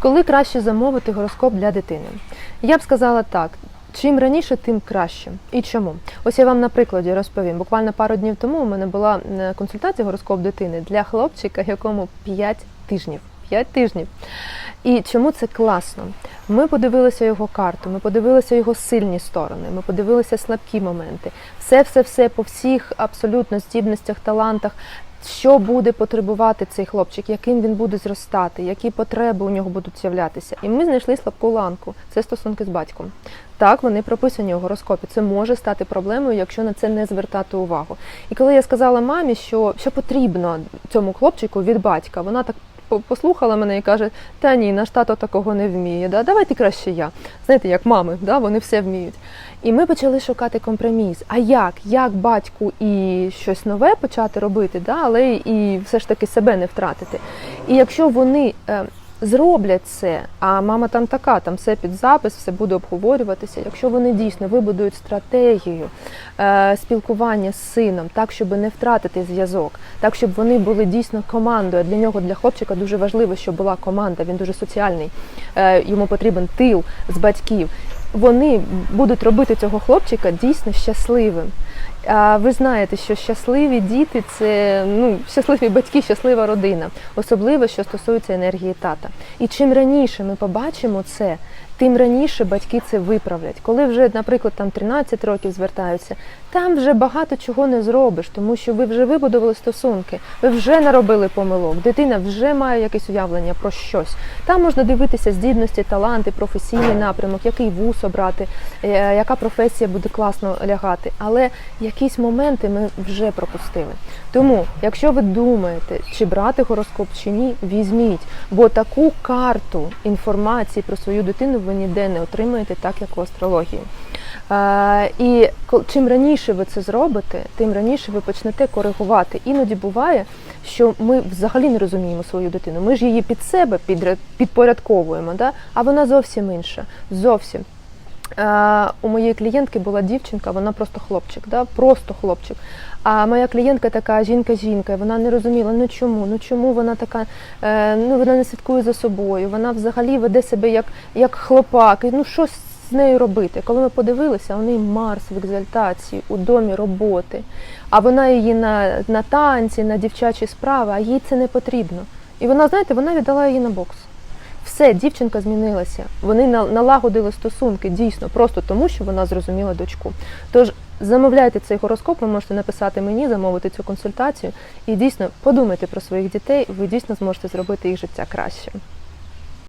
Коли краще замовити гороскоп для дитини? Я б сказала так. Чим раніше, тим краще. І чому? Ось я вам на прикладі розповім. Буквально пару днів тому у мене була консультація гороскоп дитини для хлопчика, якому 5 тижнів. 5 тижнів. І чому це класно? Ми подивилися його карту, ми подивилися його сильні сторони, ми подивилися слабкі моменти. Все, все, все по всіх абсолютно здібностях, талантах. Що буде потребувати цей хлопчик, яким він буде зростати, які потреби у нього будуть з'являтися. І ми знайшли слабку ланку. Це стосунки з батьком. Так, вони прописані у гороскопі. Це може стати проблемою, якщо на це не звертати увагу. І коли я сказала мамі, що, що потрібно цьому хлопчику від батька, вона так послухала мене і каже: Та ні, наш тато такого не вміє. Да? Давайте краще я. Знаєте, як мами, да? вони все вміють. І ми почали шукати компроміс. А як? Як батьку і щось нове почати робити, да? але і все ж таки себе не втратити. І якщо вони. Зроблять це, а мама там така, там все під запис, все буде обговорюватися. Якщо вони дійсно вибудують стратегію е, спілкування з сином, так щоб не втратити зв'язок, так щоб вони були дійсно командою. Для нього, для хлопчика, дуже важливо, щоб була команда. Він дуже соціальний. Е, йому потрібен тил з батьків. Вони будуть робити цього хлопчика дійсно щасливим. А ви знаєте, що щасливі діти це ну щасливі батьки, щаслива родина, особливо що стосується енергії тата. І чим раніше ми побачимо це, тим раніше батьки це виправлять. Коли вже, наприклад, там 13 років звертаються, там вже багато чого не зробиш, тому що ви вже вибудували стосунки, ви вже наробили помилок, дитина вже має якесь уявлення про щось. Там можна дивитися здібності, таланти, професійний напрямок, який вуз обрати, е, яка професія буде класно лягати. Але якісь моменти ми вже пропустили. Тому, якщо ви думаєте, чи брати гороскоп чи ні, візьміть, бо таку карту інформації про свою дитину ви ніде не отримаєте, так як у астрології. Е, і чим раніше ви це зробите, тим раніше ви почнете коригувати. Іноді буває, що ми взагалі не розуміємо свою дитину. Ми ж її під себе підпорядковуємо, да? а вона зовсім інша. Зовсім. Е, у моєї клієнтки була дівчинка, вона просто хлопчик, да? просто хлопчик. А моя клієнтка така жінка-жінка, вона не розуміла, ну чому, ну чому вона така, е, ну вона не слідкує за собою, вона взагалі веде себе як, як хлопак. І, ну що з нею робити? Коли ми подивилися, у неї Марс в екзальтації, у домі роботи, а вона її на, на танці, на дівчачі справи, а їй це не потрібно. І вона, знаєте, вона віддала її на бокс. Все, дівчинка змінилася. Вони на- налагодили стосунки дійсно, просто тому, що вона зрозуміла дочку. Тож замовляйте цей гороскоп, ви можете написати мені, замовити цю консультацію і дійсно подумайте про своїх дітей, ви дійсно зможете зробити їх життя краще.